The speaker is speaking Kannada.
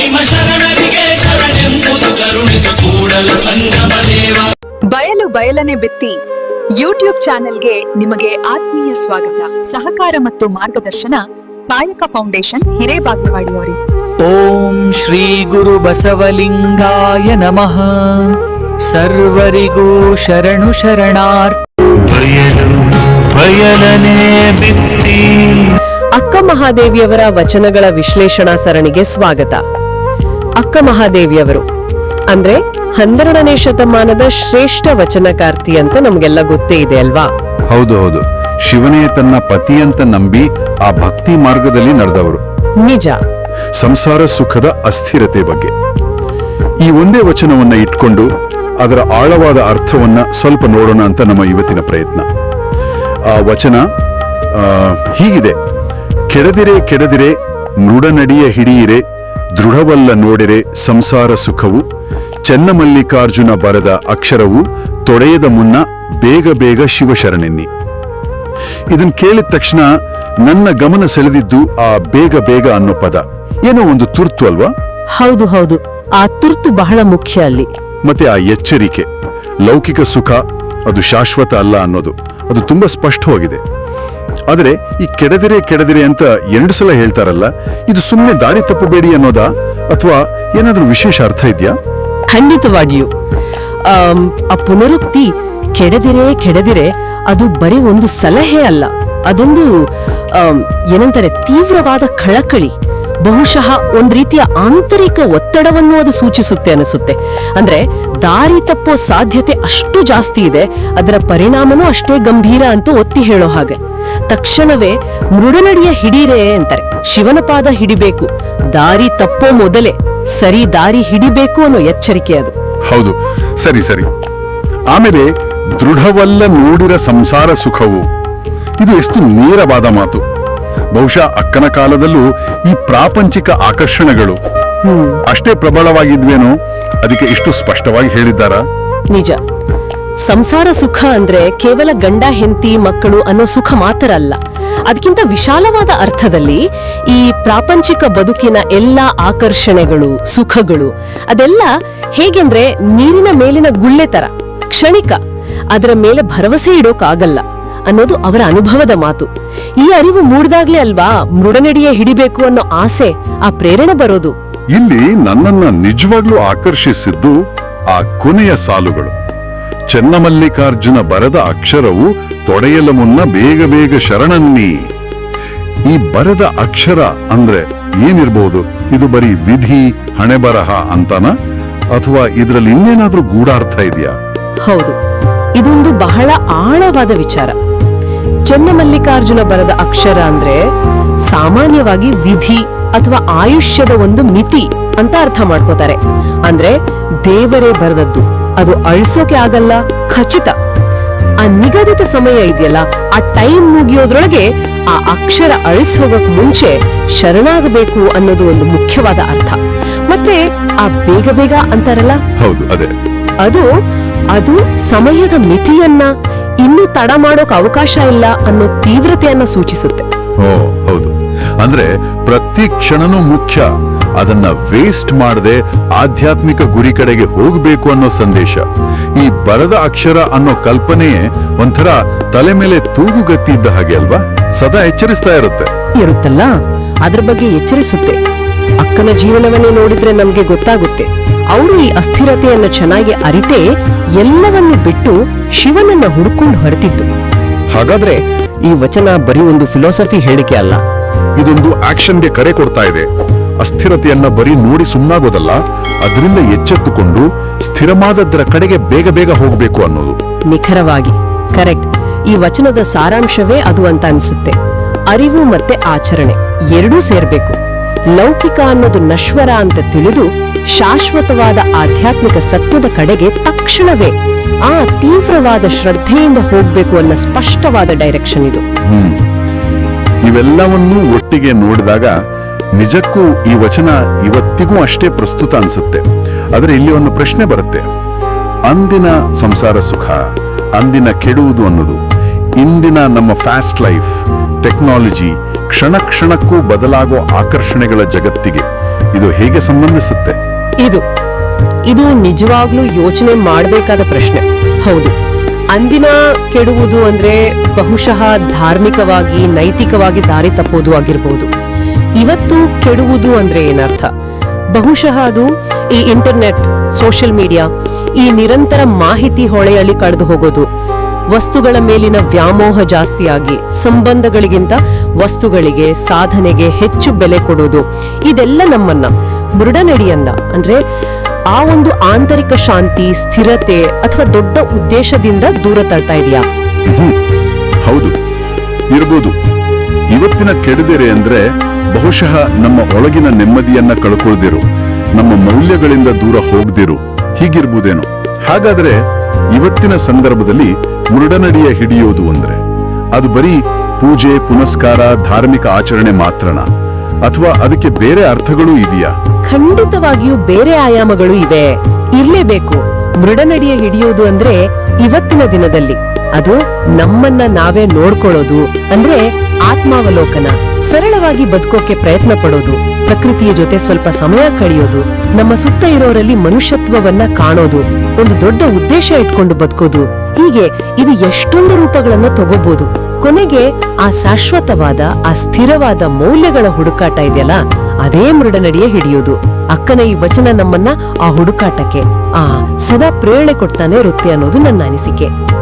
ನಿಮ್ಮ ಶರಣರಿಗೆ ಶರಣೆಂಬುದು ಕರುಣಿಸು ಕೂಡಲ ಸಂಗಮ ದೇವ. ಬಯಲು ಬಯಲನೆ ಬಿತ್ತಿ ಯೂಟ್ಯೂಬ್ ಚಾನೆಲ್ಗೆ ನಿಮಗೆ ಆತ್ಮೀಯ ಸ್ವಾಗತ. ಸಹಕಾರ ಮತ್ತು ಮಾರ್ಗದರ್ಶನ ಕಾಯಕ ಫೌಂಡೇಶನ್ ಹಿರೇಬಾಗೇವಾಡಿಯವರು ಓಂ ಶ್ರೀ ಗುರು ಬಸವಲಿಂಗಾಯ ನಮಃ. ಸರ್ವರಿಗೂ ಶರಣು ಶರಣಾರ್ಥಿ. ಬಯಲು ಬಯಲನೆ ಬಿತ್ತಿ. ಅಕ್ಕ ಮಹಾದೇವಿಯವರ ವಚನಗಳ ವಿಶ್ಲೇಷಣಾ ಸರಣಿಗೆ ಸ್ವಾಗತ. ಅಕ್ಕ ಮಹಾದೇವಿಯವರು ಅಂದ್ರೆ ಹನ್ನೆರಡನೇ ಶತಮಾನದ ಶ್ರೇಷ್ಠ ವಚನಕಾರ್ತಿ ಅಂತ ನಮಗೆಲ್ಲ ಗೊತ್ತೇ ಇದೆ ಅಲ್ವಾ? ಹೌದು ಹೌದು. ಶಿವನೇ ತನ್ನ ಪತಿ ಅಂತ ನಂಬಿ ಆ ಭಕ್ತಿ ಮಾರ್ಗದಲ್ಲಿ ನಡೆದವರು. ನಿಜ. ಸಂಸಾರ ಸುಖದ ಅಸ್ಥಿರತೆ ಬಗ್ಗೆ. ಈ ಒಂದೇ ವಚನವನ್ನ ಇಟ್ಕೊಂಡು ಅದರ ಆಳವಾದ ಅರ್ಥವನ್ನ ಸ್ವಲ್ಪ ನೋಡೋಣ ಅಂತ ನಮ್ಮ ಇವತ್ತಿನ ಪ್ರಯತ್ನ. ಆ ವಚನ ಹೀಗಿದೆ. ಕೆಡದಿರೆ ಕೆಡದಿರೆ ಮೃಡನಡಿಯ ಹಿಡಿಯಿರೆ ದೃಢವಲ್ಲ ನೋಡಿರೆ ಸಂಸಾರ ಸುಖವು ಚೆನ್ನಮಲ್ಲಿಕಾರ್ಜುನ ಬರೆದ ಅಕ್ಷರವು ತೊಡೆಯದ ಮುನ್ನ ಬೇಗ ಬೇಗ ಶಿವಶರಣೆನ್ನಿ. ಇದನ್ನು ಕೇಳಿದ ತಕ್ಷಣ ನನ್ನ ಗಮನ ಸೆಳೆದಿದ್ದು ಆ ಬೇಗ ಬೇಗ ಅನ್ನೋ ಪದ. ಏನೋ ಒಂದು ತುರ್ತು ಅಲ್ವಾ? ಹೌದು ಹೌದು. ಆ ತುರ್ತು ಬಹಳ ಮುಖ್ಯ ಅಲ್ಲಿ. ಮತ್ತೆ ಆ ಎಚ್ಚರಿಕೆ ಲೌಕಿಕ ಸುಖ ಅದು ಶಾಶ್ವತ ಅಲ್ಲ ಅನ್ನೋದು ಅದು ತುಂಬಾ ಸ್ಪಷ್ಟವಾಗಿದೆ. ಆದರೆ ಈ ಕೆಡದಿರೆ ಕೆಡದಿರೆ ಅಂತ ಎರಡು ಸಲ ಹೇಳ್ತಾರಲ್ಲ, ಇದು ಸುಮ್ಮನೆ ದಾರಿ ತಪ್ಪಬೇಡಿ ಅನ್ನೋದಾ? ಅಥವಾ ಏನಾದರೂ ವಿಶೇಷ ಅರ್ಥ ಇದೆಯಾ? ಖಂಡಿತವಾಗಿಯೂ. ಆ ಪುನರುಕ್ತಿ ಕೆಡದಿರೆ ಕೆಡದಿರೆ ಅದು ಬರೀ ಒಂದು ಸಲಹೆ ಅಲ್ಲ. ಅದೊಂದು ಏನಂತಾರೆ, ತೀವ್ರವಾದ ಕಳಕಳಿ. ಬಹುಶಃ ಒಂದ್ ರೀತಿಯ ಆಂತರಿಕ ಒತ್ತಡವನ್ನು ಅದು ಸೂಚಿಸುತ್ತೆ ಅನಿಸುತ್ತೆ. ಅಂದ್ರೆ ದಾರಿ ತಪ್ಪೋ ಸಾಧ್ಯತೆ ಅಷ್ಟು ಜಾಸ್ತಿ ಇದೆ, ಅದರ ಪರಿಣಾಮನೂ ಅಷ್ಟೇ ಗಂಭೀರ ಅಂತ ಒತ್ತಿ ಹೇಳೋ ಹಾಗೆ. ತಕ್ಷಣವೇ ಮೃಡನಡಿಯ ಹಿಡೀರೇ ಅಂತಾರೆ. ಶಿವನ ಪಾದ ಹಿಡಿಬೇಕು. ದಾರಿ ತಪ್ಪೋ ಮೊದಲೇ ಸರಿ ದಾರಿ ಹಿಡಿಬೇಕು ಅನ್ನೋ ಎಚ್ಚರಿಕೆ ಅದು. ಹೌದು. ಸರಿ ಸರಿ. ಆಮೇಲೆ ದೃಢವಲ್ಲ ನೋಡಿರ ಸಂಸಾರ ಸುಖವು. ಇದು ಎಷ್ಟು ನೇರವಾದ ಮಾತು. ಬಹುಶಃ ಅಕ್ಕನ ಕಾಲದಲ್ಲೂ ಈ ಪ್ರಾಪಂಚಿಕ ಆಕರ್ಷಣೆಗಳು. ಅಷ್ಟೇ ಪ್ರಬಲವಾಗಿದ್ವೇನೋ? ಅದಕ್ಕೆ ಇಷ್ಟು ಸ್ಪಷ್ಟವಾಗಿ ಹೇಳಿದ್ದಾರಾ? ನಿಜ. ಸಂಸಾರ ಸುಖ ಅಂದ್ರೆ ಕೇವಲ ಗಂಡ, ಹೆಂಡತಿ, ಮಕ್ಕಳು ಅನ್ನೋ ಸುಖ ಮಾತ್ರ ಅಲ್ಲ. ಅದಕ್ಕಿಂತ ವಿಶಾಲವಾದ ಅರ್ಥದಲ್ಲಿ ಈ ಪ್ರಾಪಂಚಿಕ ಬದುಕಿನ ಎಲ್ಲಾ ಆಕರ್ಷಣೆಗಳು, ಸುಖಗಳು, ಅದೆಲ್ಲ ಹೇಗೆಂದ್ರೆ ನೀರಿನ ಮೇಲಿನ ಗುಳ್ಳೆ ತರ, ಕ್ಷಣಿಕ. ಅದರ ಮೇಲೆ ಭರವಸೆ ಇಡೋಕಾಗಲ್ಲ ಅನ್ನೋದು ಅವರ ಅನುಭವದ ಮಾತು. ಈ ಅರಿವು ಮೂಡ್ದಾಗ್ಲೇ ಅಲ್ವಾ ಮೃಡನಡಿಯೇ ಹಿಡಿಬೇಕು ಅನ್ನೋ ಆಸೆ, ಆ ಪ್ರೇರಣೆ ಬರೋದು? ಇಲ್ಲಿ ನನ್ನನ್ನ ನಿಜವಾಗ್ಲೂ ಆಕರ್ಷಿಸಿದ್ದು ಆ ಕೊನೆಯ ಸಾಲುಗಳು. ಚೆನ್ನಮಲ್ಲಿಕಾರ್ಜುನ ಬರದ ಅಕ್ಷರವು ತೊಡೆಯಲ ಮುನ್ನ ಬೇಗ ಬೇಗ ಶರಣನ್ನಿ. ಈ ಬರದ ಅಕ್ಷರ ಅಂದ್ರೆ ಏನಿರ್ಬಹುದು ಇದು ಬರೀ ವಿಧಿ, ಹಣೆಬರಹ ಅಂತಾನ? ಅಥವಾ ಇದರಲ್ಲಿ ಇನ್ನೇನಾದ್ರೂ ಗೂಢಾರ್ಥ ಇದೆಯಾ? ಹೌದು. ಇದೊಂದು ಬಹಳ ಆಳವಾದ ವಿಚಾರ. ಚೆನ್ನಮಲ್ಲಿಕಾರ್ಜುನ ಬರದ ಅಕ್ಷರ ಅಂದ್ರೆ ಸಾಮಾನ್ಯವಾಗಿ ವಿಧಿ ಅಥವಾ ಆಯುಷ್ಯದ ಒಂದು ಮಿತಿ ಅಂತ ಅರ್ಥ ಮಾಡ್ಕೋತಾರೆ. ಅಂದ್ರೆ ದೇವರೇ ಬರೆದದ್ದು. ಅದು ಅಳಿಸೋಕೆ ಆಗಲ್ಲ ಖಚಿತ. ಆ ನಿಗದಿತ ಸಮಯ ಇದೆಯಲ್ಲ ಆ ಟೈಮ್ ಮುಗಿಯೋದ್ರೊಳಗೆ ಆ ಅಕ್ಷರ ಅಳಿಸ್ ಹೋಗಕ್ ಮುಂಚೆ ಶರಣಾಗಬೇಕು ಅನ್ನೋದು ಒಂದು ಮುಖ್ಯವಾದ ಅರ್ಥ. ಮತ್ತೆ ಆ ಬೇಗ ಬೇಗ ಅಂತಾರಲ್ಲ? ಹೌದು ಅದೇ. ಅದು ಅದು ಸಮಯದ ಮಿತಿಯನ್ನ ಇನ್ನೂ ತಡ ಮಾಡೋಕ್ ಅವಕಾಶ ಇಲ್ಲ ಅನ್ನೋ ತೀವ್ರತೆಯನ್ನ ಸೂಚಿಸುತ್ತೆ. ಓ ಹೌದು. ಅಂದ್ರೆ ಪ್ರತಿ ಕ್ಷಣನೂ ಮುಖ್ಯ. ಅದನ್ನ ವೇಸ್ಟ್ ಮಾಡದೆ ಆಧ್ಯಾತ್ಮಿಕ ಗುರಿ ಕಡೆಗೆ ಹೋಗಬೇಕು ಅನ್ನೋ ಸಂದೇಶ. ಈ ಬರದ ಅಕ್ಷರ ಅನ್ನೋ ಕಲ್ಪನೆಯೇ ಒಂಥರ ತಲೆ ಮೇಲೆ ತೂಗುಗತ್ತಿ ಇದ್ದ ಹಾಗೆ ಅಲ್ವಾ? ಸದಾ ಎಚ್ಚರಿಸ್ತಾ ಇರುತ್ತೆ. ಇರುತ್ತಲ್ಲ? ಅದ್ರ ಬಗ್ಗೆ ಎಚ್ಚರಿಸುತ್ತೆ. ಅಕ್ಕನ ಜೀವನವನ್ನೇ ನೋಡಿದ್ರೆ ನಮ್ಗೆ ಗೊತ್ತಾಗುತ್ತೆ. ಅವರು ಈ ಅಸ್ಥಿರತೆಯನ್ನ ಚೆನ್ನಾಗಿ ಅರಿತೇ ಎಲ್ಲವನ್ನು ಬಿಟ್ಟು ಶಿವನನ್ನ ಹುಡುಕೊಂಡು ಹೊರತಿದ್ದು ಹಾಗಾದ್ರೆ ಈ ವಚನ ಬರೀ ಒಂದು ಫಿಲಾಸಫಿ ಹೇಳಿಕೆ ಅಲ್ಲ? ಇದೊಂದು ಆಕ್ಷನ್ಗೆ ಕರೆ ಕೊಡ್ತಾ ಇದೆ. ಅಸ್ಥಿರತೆಯನ್ನ ಬರೀ ನೋಡಿ ಸುಮ್ಮನಾಗೋದಲ್ಲ ಅದರಿಂದ ಎಚ್ಚೆತ್ತುಕೊಂಡು ಸ್ಥಿರವಾದದ್ರ ಕಡೆಗೆ ಬೇಗ ಬೇಗ ಹೋಗಬೇಕು ಅನ್ನೋದು. ನಿಖರವಾಗಿ. ಕರೆಕ್ಟ್ ಈ ವಚನದ ಸಾರಾಂಶವೇ ಅದು ಅಂತ ಅನ್ಸುತ್ತೆ. ಅರಿವು ಮತ್ತೆ ಆಚರಣೆ ಎರಡೂ ಸೇರ್ಬೇಕು. ಲೌಕಿಕ ಅನ್ನೋದು ನಶ್ವರ ಅಂತ ತಿಳಿದು ಶಾಶ್ವತವಾದ ಆಧ್ಯಾತ್ಮಿಕ ಸತ್ಯದ ಕಡೆಗೆ ತಕ್ಷಣವೇ ಆ ತೀವ್ರವಾದ ಶ್ರದ್ಧೆಯಿಂದ ಹೋಗ್ಬೇಕು ಅನ್ನೋ ಸ್ಪಷ್ಟವಾದ ಡೈರೆಕ್ಷನ್ ಇದು. ಇವೆಲ್ಲವನ್ನೂ ಒಟ್ಟಿಗೆ ನೋಡಿದಾಗ ನಿಜಕ್ಕೂ ಈ ವಚನ ಇವತ್ತಿಗೂ ಅಷ್ಟೇ ಪ್ರಸ್ತುತ ಅನ್ಸುತ್ತೆ. ಆದರೆ ಇಲ್ಲಿ ಒಂದು ಪ್ರಶ್ನೆ ಬರುತ್ತೆ. ಅಂದಿನ ಸಂಸಾರ ಸುಖ, ಅಂದಿನ ಕೆಡುವುದು ಅನ್ನೋದು, ಇಂದಿನ ನಮ್ಮ ಫಾಸ್ಟ್ ಲೈಫ್ ಟೆಕ್ನಾಲಜಿ ಕ್ಷಣ ಕ್ಷಣಕ್ಕೂ ಬದಲಾಗೋ ಆಕರ್ಷಣೆಗಳ ಜಗತ್ತಿಗೆ ಇದು ಹೇಗೆ ಸಂಬಂಧಿಸುತ್ತೆ? ಇದು ಇದು ನಿಜವಾಗ್ಲೂ ಯೋಚನೆ ಮಾಡಬೇಕಾದ ಪ್ರಶ್ನೆ. ಹೌದು, ಅಂದಿನ ಕೆಡುವುದು ಅಂದ್ರೆ ಬಹುಶಃ ಧಾರ್ಮಿಕವಾಗಿ, ನೈತಿಕವಾಗಿ ದಾರಿ ತಪ್ಪೋದು ಆಗಿರ್ಬೋದು. ಇವತ್ತು ಕೆಡುವುದು ಅಂದ್ರೆ ಏನರ್ಥ? ಬಹುಶಃ ಅದು ಈ ಇಂಟರ್ನೆಟ್, ಸೋಷಿಯಲ್ ಮೀಡಿಯಾ, ಈ ನಿರಂತರ ಮಾಹಿತಿ ಹೊಳೆಯಲ್ಲಿ ಕಳೆದು ಹೋಗೋದು. ವಸ್ತುಗಳ ಮೇಲಿನ ವ್ಯಾಮೋಹ ಜಾಸ್ತಿಯಾಗಿ, ಸಂಬಂಧಗಳಿಗಿಂತ ವಸ್ತುಗಳಿಗೆ, ಸಾಧನೆಗೆ ಹೆಚ್ಚು ಬೆಲೆ ಕೊಡೋದು. ಇದೆಲ್ಲ ನಮ್ಮನ್ನ ಮೃಡನಡಿಯಂದ ಅಂದ್ರೆ ಆ ಒಂದು ಆಂತರಿಕ ಶಾಂತಿ, ಸ್ಥಿರತೆ ಅಥವಾ ದೊಡ್ಡ ಉದ್ದೇಶದಿಂದ ದೂರ ತಳ್ತಾ ಇದೆಯಾ? ಹೌದು. ಇರಬಹುದು ಇವತ್ತಿನ ಕೆಡದಿರೆ ಅಂದ್ರೆ ಬಹುಶಃ ನಮ್ಮ ಒಳಗಿನ ನೆಮ್ಮದಿಯನ್ನ ಕಳ್ಕೊಳ್ದಿರು, ನಮ್ಮ ಮೌಲ್ಯಗಳಿಂದ ದೂರ ಹೋಗ್ದಿರು, ಹೀಗಿರ್ಬೋದೇನು? ಹಾಗಾದ್ರೆ ಇವತ್ತಿನ ಸಂದರ್ಭದಲ್ಲಿ ಮುರುಡನಡಿಯ ಹಿಡಿಯೋದು ಅಂದ್ರೆ, ಅದು ಬರೀ ಪೂಜೆ, ಪುನಸ್ಕಾರ, ಧಾರ್ಮಿಕ ಆಚರಣೆ ಮಾತ್ರನಾ? ಅಥವಾ ಅದಕ್ಕೆ ಬೇರೆ ಅರ್ಥಗಳೂ ಇದೆಯಾ? ಖಂಡಿತವಾಗಿಯೂ ಬೇರೆ ಆಯಾಮಗಳು ಇವೆ. ಇರ್ಲೇಬೇಕು. ಮೃಡನಡಿಯ ಹಿಡಿಯೋದು ಅಂದ್ರೆ ಇವತ್ತಿನ ದಿನದಲ್ಲಿ. ಅದು ನಮ್ಮನ್ನ ನಾವೇ ನೋಡ್ಕೊಳ್ಳೋದು ಅಂದ್ರೆ ಆತ್ಮಾವಲೋಕನ, ಸರಳವಾಗಿ ಬದುಕೋಕೆ ಪ್ರಯತ್ನ ಪಡೋದು, ಪ್ರಕೃತಿಯ ಜೊತೆ ಸ್ವಲ್ಪ ಸಮಯ ಕಳೆಯೋದು, ನಮ್ಮ ಸುತ್ತ ಇರೋರಲ್ಲಿ ಮನುಷ್ಯತ್ವವನ್ನ ಕಾಣೋದು, ಒಂದು ದೊಡ್ಡ ಉದ್ದೇಶ ಇಟ್ಕೊಂಡು ಬದುಕೋದು, ಹೀಗೆ ಇದು ಎಷ್ಟೊಂದು ರೂಪಗಳನ್ನ ತಗೋಬಹುದು ಕೊನೆಗೆ ಆ ಶಾಶ್ವತವಾದ, ಆ ಸ್ಥಿರವಾದ ಮೌಲ್ಯಗಳ ಹುಡುಕಾಟ ಇದೆಯಲ್ಲ, ಅದೇ ಮೃಡನಡಿಯ ಹಿಡಿಯೋದು. ಅಕ್ಕನ ಈ ವಚನ ನಮ್ಮನ್ನ ಆ ಹುಡುಕಾಟಕ್ಕೆ, ಆ ಸದಾ ಪ್ರೇರಣೆ ಕೊಡ್ತಾನೆ ವೃತ್ತಿ ಅನ್ನೋದು ನನ್ನ ಅನಿಸಿಕೆ.